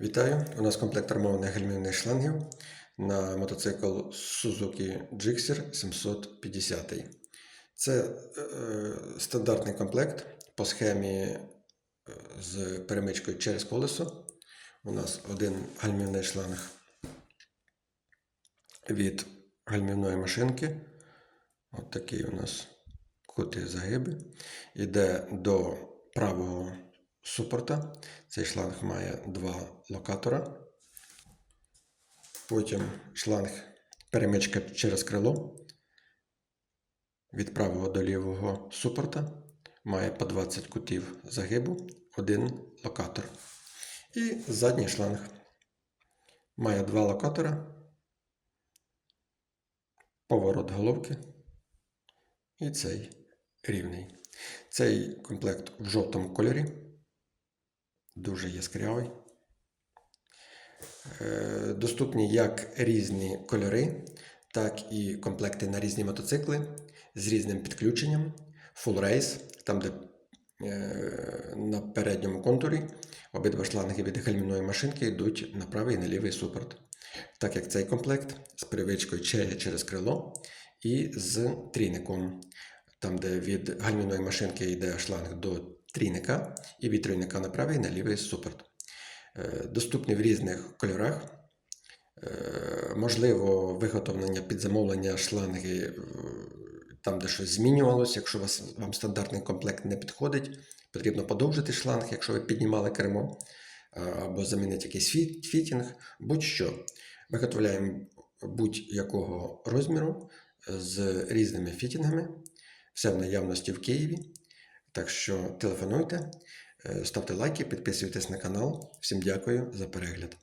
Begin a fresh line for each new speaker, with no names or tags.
Вітаю! У нас комплект армованих гальмівних шлангів на мотоцикл Suzuki Gixxer 750. Це е, стандартний комплект по схемі е, з перемичкою через колесо. У нас один гальмівний шланг від гальмівної машинки. От такий у нас кути загиби. Іде до правого супорта. Цей шланг має два локатора. Потім шланг перемичка через крило. Від правого до лівого супорта має по 20 кутів загибу, один локатор. І задній шланг має два локатора, поворот головки і цей рівний. Цей комплект в жовтому кольорі, дуже яскравий. Е, Доступні як різні кольори, так і комплекти на різні мотоцикли з різним підключенням. Full Race, там, де е, на передньому контурі обидва шланги від гальмівної машинки йдуть на правий і на лівий супорт. Так як цей комплект з перевичкою че- через крило і з трійником, там, де від гальмівної машинки йде шланг до трійника, і від трійника на правий і на лівий супорт. Е, Доступні в різних кольорах. Е, Можливо, виготовлення під замовлення шланги е, там, де щось змінювалося. Якщо вас, вам стандартний комплект не підходить, потрібно подовжити шланг, якщо ви піднімали кермо, або замінити якийсь фіт, фітінг, будь-що. Виготовляємо будь-якого розміру з різними фітінгами. Все в наявності в Києві. Так що телефонуйте, е, ставте лайки, підписуйтесь на канал. Всім дякую за перегляд.